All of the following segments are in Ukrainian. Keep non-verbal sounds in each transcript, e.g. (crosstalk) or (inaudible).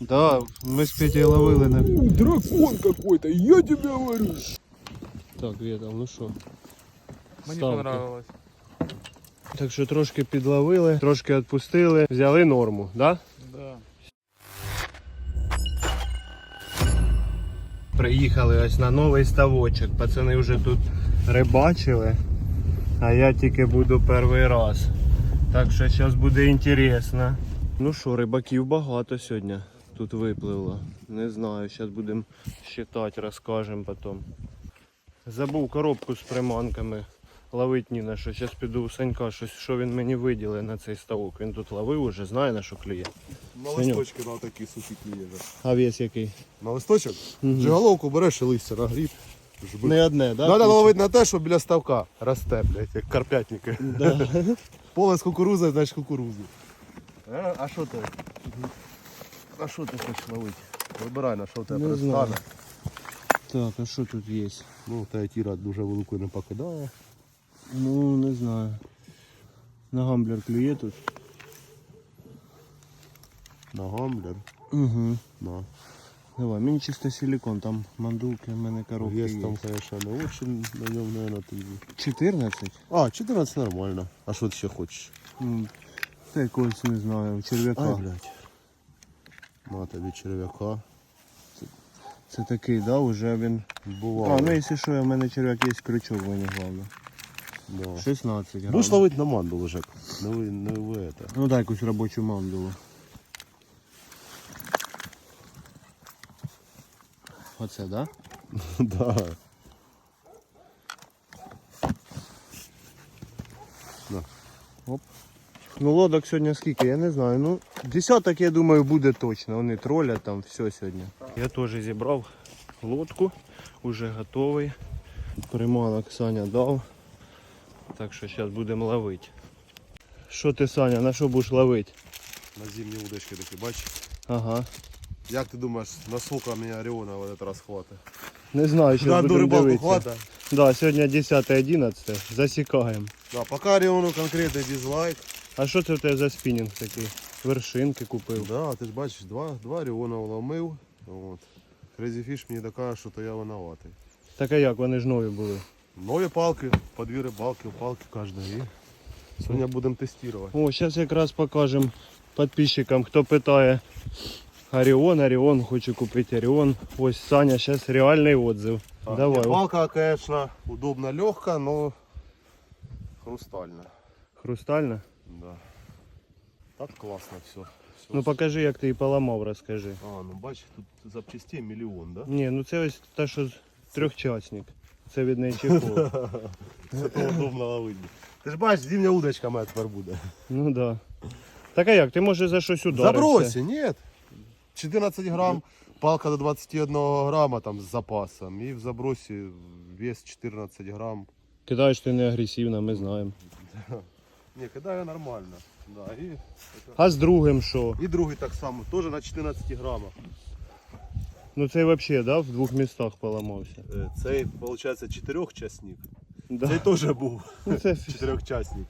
Да, ми з Петей ловили на. Дракон какой-то, я тебе говорю. Так, Вєтал, ну що? Мені Ставки. понравилось. Так що трошки підловили, трошки відпустили, взяли норму, да? Да. Приїхали ось на новий ставочок. Пацани вже тут рибачили, а я тільки буду перший раз. Так що зараз буде інтересно. Ну що, рибаків багато сьогодні тут випливло. Не знаю, зараз будемо считати, розкажемо потім. Забув коробку з приманками. Ловить ні на що. Зараз піду у Санька, щось, що він мені виділив на цей ставок. Він тут ловив уже, знає на що клює. На листочки на такі сухі кліє. А вес який? На листочок? Мгм. Джиголовку береш і листя на гріб. жби. Не одне, да? Надо ловити на те, що біля ставка росте, блядь, як карпятники. Да. (laughs) Поле з кукурузи, значить кукурузу. Е, А що ти? А що ти хочеш ловити? Вибирай, на що в тебе Не. Так, а що тут є? Ну, та тіра дуже велику не покидає. Ну, не знаю. На гамблер клює тут. На гамблер. Угу. На. Давай, мені чисто силикон, там мандулки, в мене коробки Є є. там, конечно, не очень на ньому, наверное, тобі. 14? А, 14 нормально. А що ти ще хочеш? Ну, та якогось не знаю, черв'яка. Ай, блядь. На тобі черв'яка. Це такий, да, уже він. Бувало. А, ну якщо що, в мене черв'як є крючок, мені головне. да. 16 грам. Будеш ловити на мандулу, Жек. Не ви, не ви это. Ну дай якусь робочу мандулу. Оце, да? (laughs) да. Ну лодок сьогодні скільки, я не знаю. Ну, десяток, я думаю, буде точно. Вони тролять там все сьогодні. Я теж зібрав лодку, уже готовий. Приманок Саня дав. Так що зараз будемо ловити. Що ти, Саня, на що будеш ловити? На зимні удочки такі, бачиш? Ага. Як ти думаєш, наскільки мене Оріона в этот раз хватить? Не знаю, що На рибалку хватить? Да, сьогодні 10-11. Засікаємо. Да, поки Оріону конкретний дизлайк. А що це в тебе за спінінг такий? Вершинки купив. Да, ти ж бачиш, два, два Оріона вломив. От. Crazy Fish мені докаже, що то я винуватий. Так а як, вони ж нові були. Нові палки, по дві рибалки, палки кожної. Сьогодні будемо тестувати. О, зараз якраз покажемо підписчикам, хто питає Оріон, Оріон, хочу купити Оріон. Ось Саня, зараз реальний отзыв. Давай. Палка, конечно, удобно легкая, но хрустальная. Хрустальна? Да. Так классно все. Ну покажи, як ти її поламав, розкажи. А, ну бачиш, тут запчастей мільйон, да? Ні, ну це ось те, що трьохчасник. Це від неї чехол. (laughs) Це то удобно ловити. Ти ж бачиш, зимня удочка моя тепер буде. Ну да. Так а як, ти може за щось ударився? Забросі, ні. 14 грам, палка до 21 грама там з запасом. І в забросі вес 14 грам. Кидаєш ти не агресивно, ми знаємо. (laughs) Ні, кидаю нормально. Да, і, А з другим що? і другий так само, теж на 14 грамах. Ну цей взагалі, да, в двох містах поламався. Е, Цей, виходить, чотирьохчасник. Да. Цей теж був Ну, це (laughs) чотирьохчасник.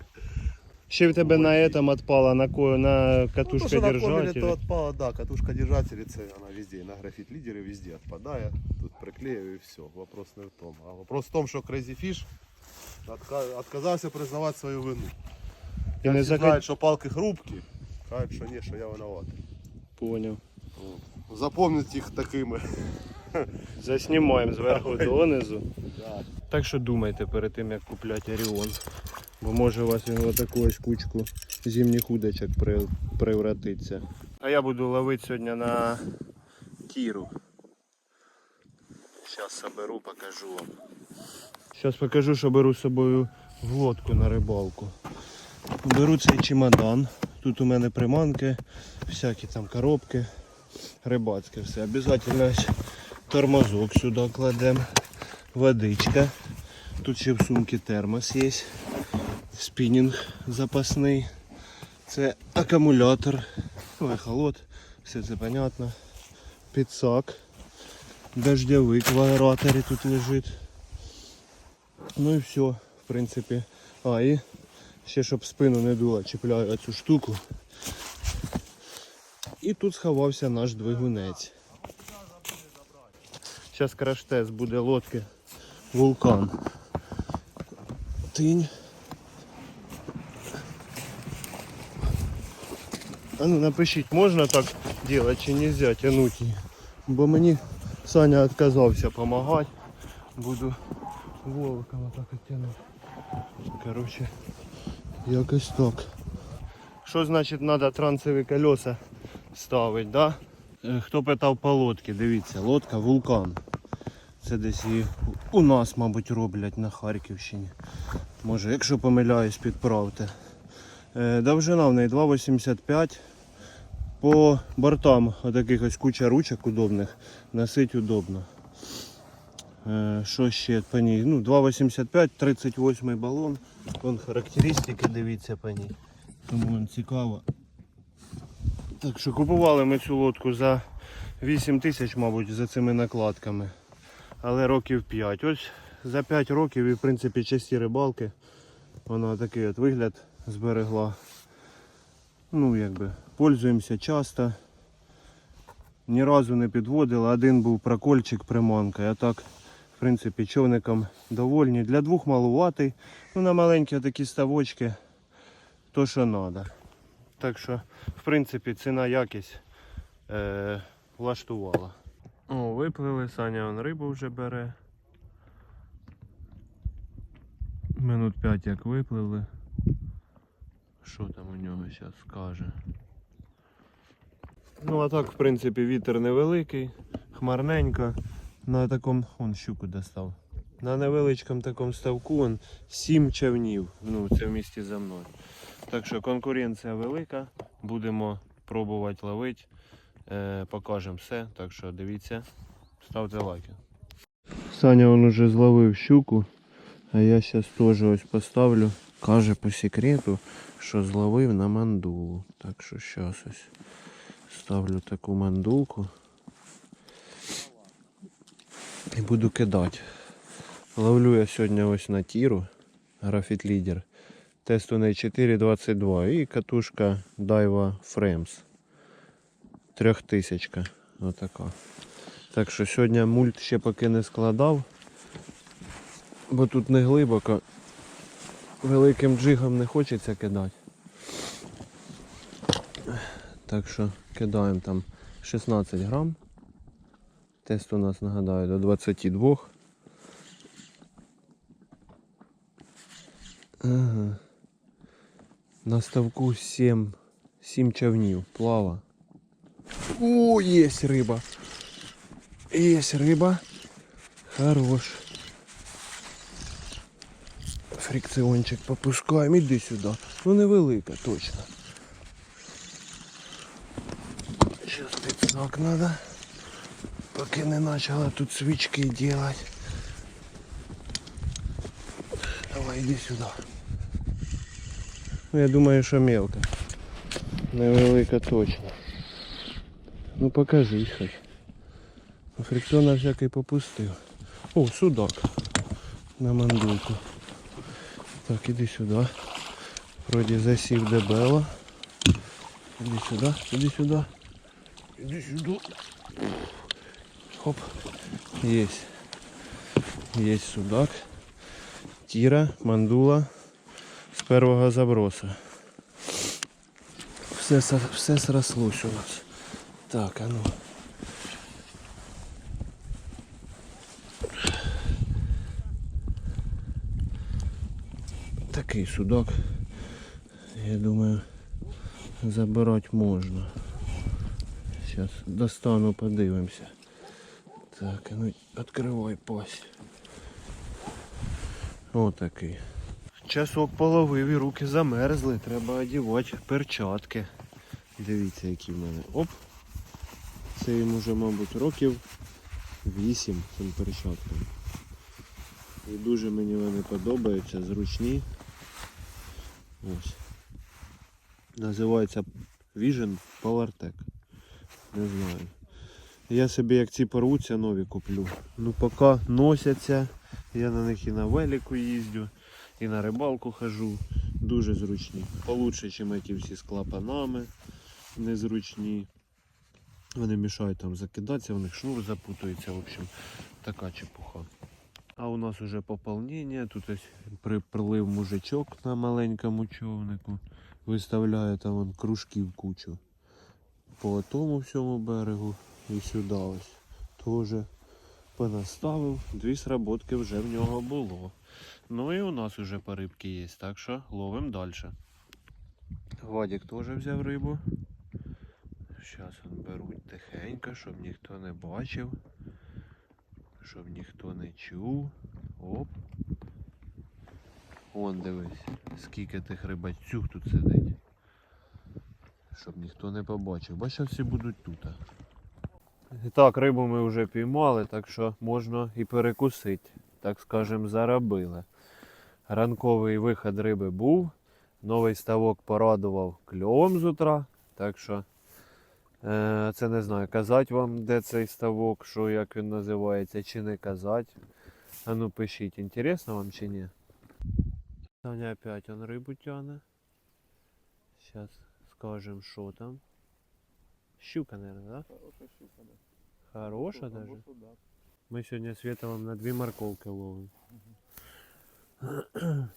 ще в тебе на этом отпала, на, ко... на Ну, катушка на держатель. то отпала, да, катушка держателі, це вона везде, на графіт лідери везде відпадає. Тут приклею і все. Вопрос не в тому. А вопрос в тому, що Crazy Fish отка- отказався признавати свою вину. І не Всі знають, що палки хрупкі, кажуть, що ні, що я винуватий. Поняв. От. Запомніть їх такими. Заснімаємо зверху донизу. Да. Так що думайте перед тим, як купляти Оріон. Бо може у вас він таку ось кучку зимніх удочок превратиться. А я буду ловити сьогодні на тіру. Зараз соберу, покажу вам. Зараз покажу, що беру з собою в лодку на рибалку. Беру цей чемодан. Тут у мене приманки, всякі там коробки, рибацьке все. Обязательно тормозок сюди кладемо, водичка. Тут ще в сумці термос є, спінінг запасний. Це акумулятор, ехолот, все це понятно. Підсак, дождьовик в аераторі тут лежить. Ну і все, в принципі. А, і ще щоб спину не дуло, чіпляю цю штуку. І тут сховався наш двигунець. Зараз краш-тест буде лодки вулкан. Тинь. А ну напишіть, можна так делать чи нельзя тянуть її? Бо мені Саня відказався допомагати. Буду волоком так от тянути. Короче, якось так. Що значить треба трансові колеса ставити, да? Е, Хто питав по лодці, дивіться, лодка вулкан. Це десь і у нас, мабуть, роблять на Харківщині. Може, якщо помиляюсь, підправте. Е, Довжина в неї 2,85. По бортам отаких ось куча ручок удобних. Носить удобно. Е, Що ще по ній? Ну, 2,85, 38 балон. Вон характеристики, дивіться по ній. Тому вон цікаво. Так що купували ми цю лодку за 8 тисяч, мабуть, за цими накладками. Але років 5. Ось за 5 років і в принципі часті рибалки. Вона такий от вигляд зберегла. Ну, якби, пользуємося часто. Ні разу не підводила. Один був прокольчик приманка. А так, в принципі, човником довольні. Для двох малуватий. Ну, на маленькі такі ставочки. То, що треба. Так що, в принципі, ціна якість е, влаштувала. О, виплили, Саня он рибу вже бере. Минут 5 як випливли. Що там у нього зараз скаже? Ну а так, в принципі, вітер невеликий, хмарненько. На такому, он щуку достав. На невеличкому такому ставку он 7 човнів. Ну, це в за мною. Так що конкуренція велика. Будемо пробувати ловити. Е, покажемо все. Так що дивіться, ставте лайки. Саня он уже зловив щуку, а я зараз теж ось поставлю. Каже по секрету, що зловив на мандулу. Так що зараз ось ставлю таку мандулку. І буду кидати. Ловлю я сьогодні ось на тіру. Графіт лідер. Тест у неї 4.22 і катушка Daiwa Frames. Трьохтисячка. Отака. Так що сьогодні мульт ще поки не складав, бо тут не глибоко. Великим джигом не хочеться кидати. Так що кидаємо там 16 грам. Тест у нас нагадаю до 22. Ага. На ставку 7, 7 човнів. Плава. О, есть рыба. Есть рыба. Хорош. Фрикціончик попускаємо. Іди сюди. Ну невелика, точно. Сейчас підсак надо. Поки не почала тут свічки делать. Давай, іди сюди. Ну, я думаю, що мелко. Невелика точно. Ну покажись хоч. Фрикціона всякий попустив. О, судак. На мандулку. Так, іди сюди. Вроді засів дебело. Іди сюди, іди сюди. Іди сюди. Хоп. Есть. Есть судак. Тіра, мандула з першого заброса. Все, все срослось у нас. Так, а ну. Такий судак. Я думаю, забирати можна. Зараз достану, подивимося. Так, ну відкривай пасть. Отакий. Часок половив і руки замерзли, треба одягати перчатки. Дивіться, які в мене. Оп! Це їм уже, мабуть, років 8 цим перчаткам. І дуже мені вони подобаються, зручні. Ось. Називається Vision Polartec. Не знаю. Я собі як ці порвуться нові куплю. Ну поки носяться. Я на них і на велику їздю, і на рибалку хожу. Дуже зручні. Получше, ніж ті всі з клапанами. Незручні. Вони мішають там закидатися, в них шнур запутується, в общем, така чепуха. А у нас уже поповнення, тут ось при- прилив мужичок на маленькому човнику, виставляє там вон, кружків кучу. По тому всьому берегу і сюди ось теж понаставив. Дві сработки вже в нього було. Ну і у нас уже по рибки є, так що ловимо далі. Вадик теж взяв рибу. Зараз беруть тихенько, щоб ніхто не бачив, щоб ніхто не чув. Оп. Вон дивись, скільки тих рибацюг тут сидить. Щоб ніхто не побачив. Бачив, всі будуть тут. Так, рибу ми вже піймали, так що можна і перекусити. Так скажем, заробили. Ранковий виход риби був. Новий ставок порадував кльовом з утра. Так що е, це не знаю, казати вам, де цей ставок, що як він називається, чи не казати. А ну пишіть, інтересно вам чи ні? Таня опять он рибу тяне. Сейчас скажем, що там. Щука, наверное, да? Хорошая щука, да. Хороша Судак, даже. або судак. Ми сьогодні світом на дві морковки ловимо.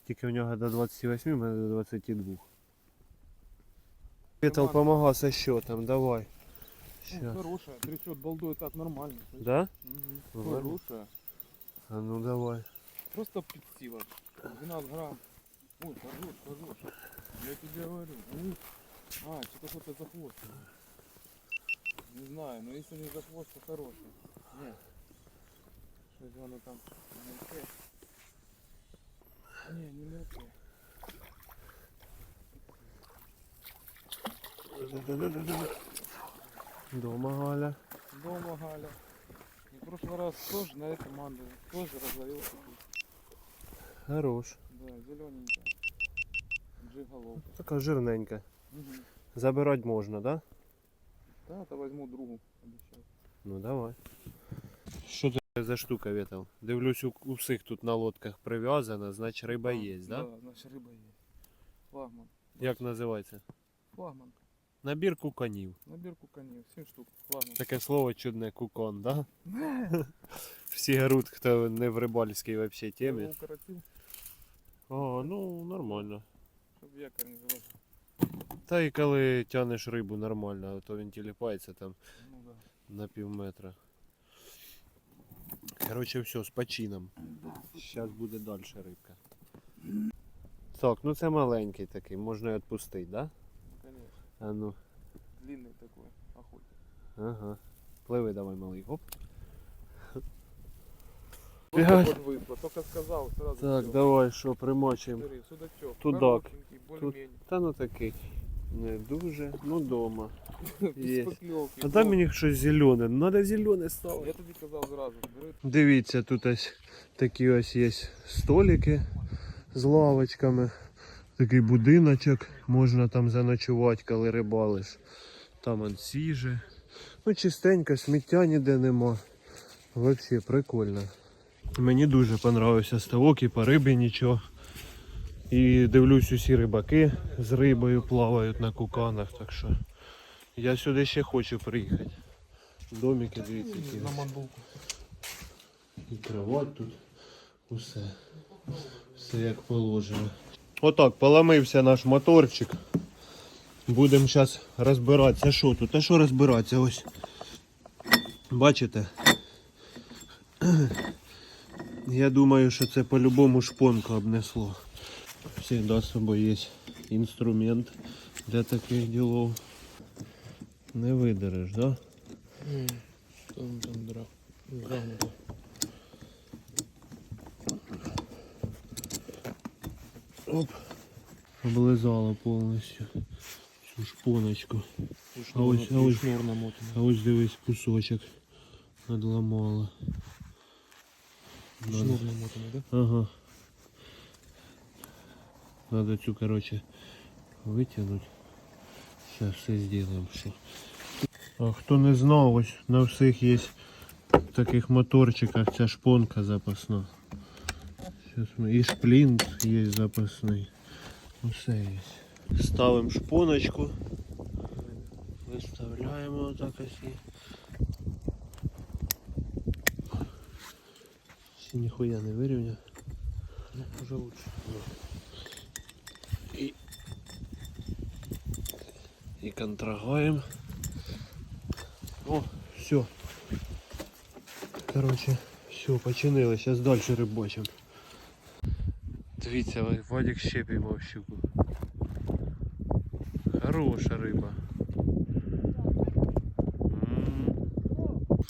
Тільки в нього до 28, у мене до 22. Світал помагав со счетом, давай. Ну, Щас. Хорошая, трясет балдой так нормально. Да? Мгм. Ладно. Хорошая. А ну давай. Просто подсила. 12 грамм. Ой, хорош, хорош. Я тебе говорю. Ух. А, что-то что-то за хвост. Не знаю, но если не за хвост, то хороший. Нет. Что оно там? Мелкое? Не, не мелкое. Дома Галя. Дома Галя. И в прошлый раз тоже на этой манду тоже разловился. Хорош. Да, зелененькая. Джиголовка. Така жирненька. Угу. Забирати можна, да? Да, то возьму другу, обещаю. Ну давай. Що це за штука, Вітал? Дивлюсь, у, у всіх тут на лодках прив'язана, значить риба є, да? Да, значит рыба есть. Флагман. Як називається? Флагман. Набір куканів. Набирку коней. 7 штук. Флагман. Таке слово чудне кукон, да? (laughs) Всі горуть, хто не в рибальській вообще темі. его О, ну нормально. чтобы якорь не заложил. Та і коли тянеш рибу нормально, а то він тіліпається там Ну да. на пів метра. Короче, все, з почином. Зараз буде далі рибка. Так, ну це маленький такий, можна і відпустити, да? Конечно. А ну, Длинный такой. Охотник. ага. Пливи давай, малий. Оп. Только Пять. вот вышло. Только сказал сразу. Так, всё. давай, що примочимо. Смотри, судачок. Тудак. Коротенький, более-менее. Та ну такий. Не дуже, ну дома. (laughs) Є. А Вот. мені щось зелене. Надо зелене ставити. Я тобі казав зразу. Дивіться, тут ось такі ось є столики з лавочками. Такий будиночок, можна там заночувати, коли рибалиш. Там он сіже. Ну, чистенько, сміття ніде нема. Взагалі прикольно. Мені дуже понравився ставок і по рибі нічого. І дивлюсь, усі рибаки з рибою плавають на куканах, так що я сюди ще хочу приїхати. Домики, дивіться, які. на мандулку. І кровать тут. Усе. Все як положено. Отак, поламився наш моторчик. Будемо зараз розбиратися. Що тут? А що розбиратися? Ось. Бачите? Я думаю, що це по-любому шпонку обнесло. Всегда з собою є інструмент для таких ділов. Не видереш? Да? Там, там дра. Загнуто. Оп. Облизала повністю цю шпоночку. А ось, а ось, шнур намотаний. а ось дивись кусочок надламала. Шнур намотаний, да? Ага. Надо цю, короче, витягнути. Сейчас все сделаем. Все. А хто не знав, ось на всіх є в таких моторчиках ця шпонка запасна. Сейчас ми... І шплінт є запасний. Усе є. Ставимо шпоночку. Виставляємо отак ось. Ще ніхуя не вирівняв. Ну, уже лучше. і контрагаємо. О, все. Короче, все, починили. Зараз далі рибачимо. Дивіться, Вадик ще піймав щуку. Хороша риба. М.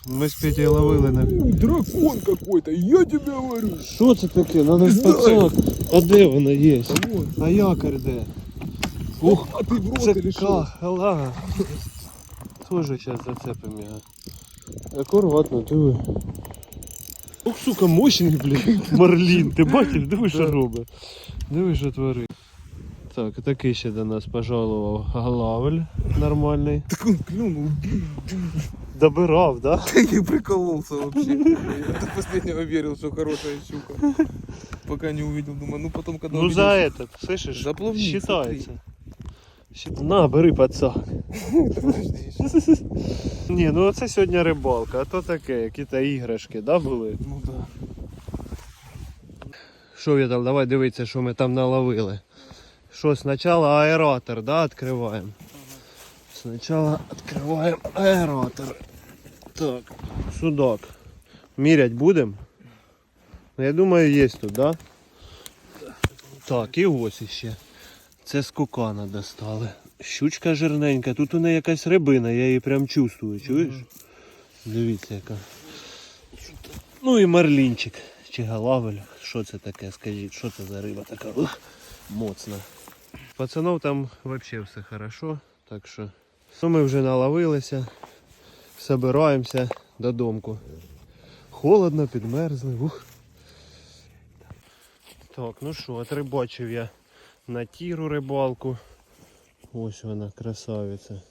Ми з Петей ловили на Дракон какой-то, я тебе говорю. Що це таке? Надо ж пацак. А де вона є? Вот. А якорь де? Ух, А ты в рот це или что? кахала. Тоже зараз зацепимо його. Акуратно, диви. Ох, сука, мощний, блін. Марлін, ти бачиш, диви, що робить. Диви, що творить. Так, такий ще до нас пожалував Главель нормальний. Так он клюнул. Добирав, да? Я прикололся вообще. Я до последнего верил, что хорошая щука. Пока не увидел, думаю, ну потом, когда Ну увидел, за этот, слышишь, За плавник, считается. Щит- На, бери пацак. (laughs) Ні, ну це сьогодні рибалка, а то таке, якісь іграшки, да, були? Ну да. Що Вітал, давай дивитися, що ми там наловили. Що, спочатку аератор, да, відкриваємо. Спочатку відкриваємо аератор. Так, судак. Мірять будемо? Ну, я думаю, є тут, да? Так, і ось іще. Це з кукана достали. Щучка жирненька, тут у неї якась рибина, я її прям чувствую, чуєш? Дивіться яка. Ну і марлінчик. Чи галавель. Що це таке, скажіть, що це за риба така ух, моцна. Пацанов там взагалі все хорошо. Так що ну, ми вже наловилися. Собираємося додому. Холодно, підмерзли. Ух. Так, ну що, отрибачив я на тіру рибалку. Ось вона, красавиця.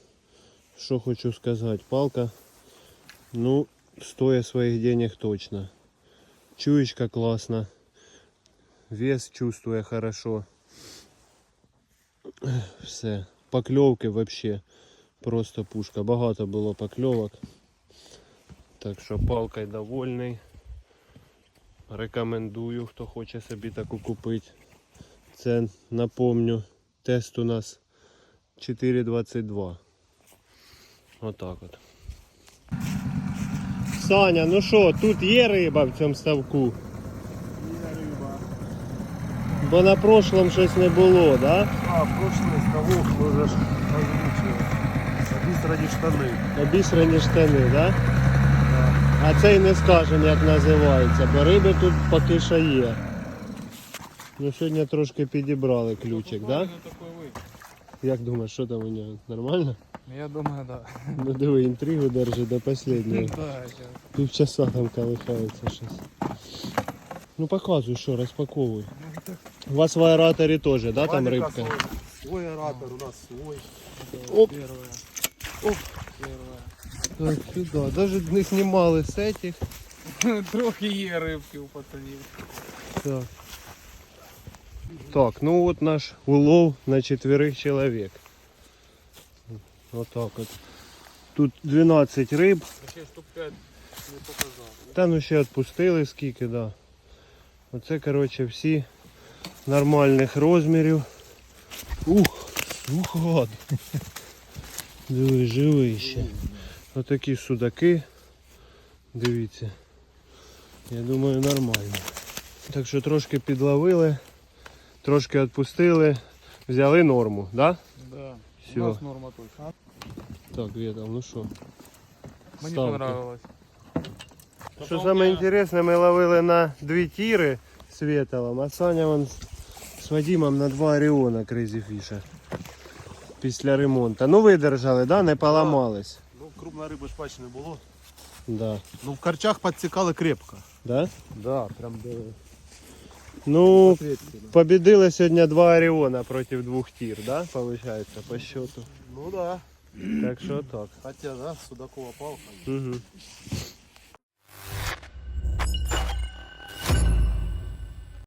Що хочу сказати, палка, ну, стоїть своїх денег точно. Чуечка классно. Вес чувствуя хорошо. Все. Покльовки вообще просто пушка. Багато було покльовок. Так що палкою довольний. Рекомендую, хто хоче собі таку купити. Це напомню, тест у нас 4,22. Отак от. Саня, ну що, тут є риба в цьому ставку? Є риба. Бо на прошлом щось не було, да? А, прошлый ставок мы же озвучили. Обисрані штани. Обісрані штани, да? А цей не скажемо, як називається, бо риби тут поки що є. Ну сьогодні трошки підібрали ключик, да? Ну, такой вы. Як думаєш, що там у нього? Нормально? Я думаю, да. Ну диви, інтригу держи до (laughs) останнього. Да. Півчаса там колихається щось. Ну показуй, що, розпаковуй. У вас в аераторі теж, да, там рибка? Свой, свой у нас свой. Оп. Первая. Оп. Так, сюди. Даже не знімали з этих. (laughs) Трохи є рибки у пацанів. Так. Так, ну вот наш улов на четверых человек. Вот так вот. Тут 12 риб. Ще штук 5 не показав. Та ну ще відпустили скільки, да. Оце, коротше, всі нормальних розмірів. Ух, ух, гад. (laughs) Диви, живий ще. Отакі судаки. Дивіться. Я думаю, нормально. Так що трошки підловили, трошки відпустили, взяли норму, да? Да. У нас норма точно. Так, Вєтал, ну що? Мені Ставки. понравилось. Що саме інтересне, ми ловили на дві тіри з Вєталом, а Саня вон з Вадимом на два Оріона Crazy Fish. Після ремонту. Ну видержали, да? Не поламались. Ну, крупної риби ж бач не було. Да. Ну, в корчах підсікали крепко. Да? Да, прям до Ну, ответки. победили сьогодні два Оріона проти двох тір, да? Получается, по счету. Ну да. Так що так. Хотя, да, судакова палка. Угу.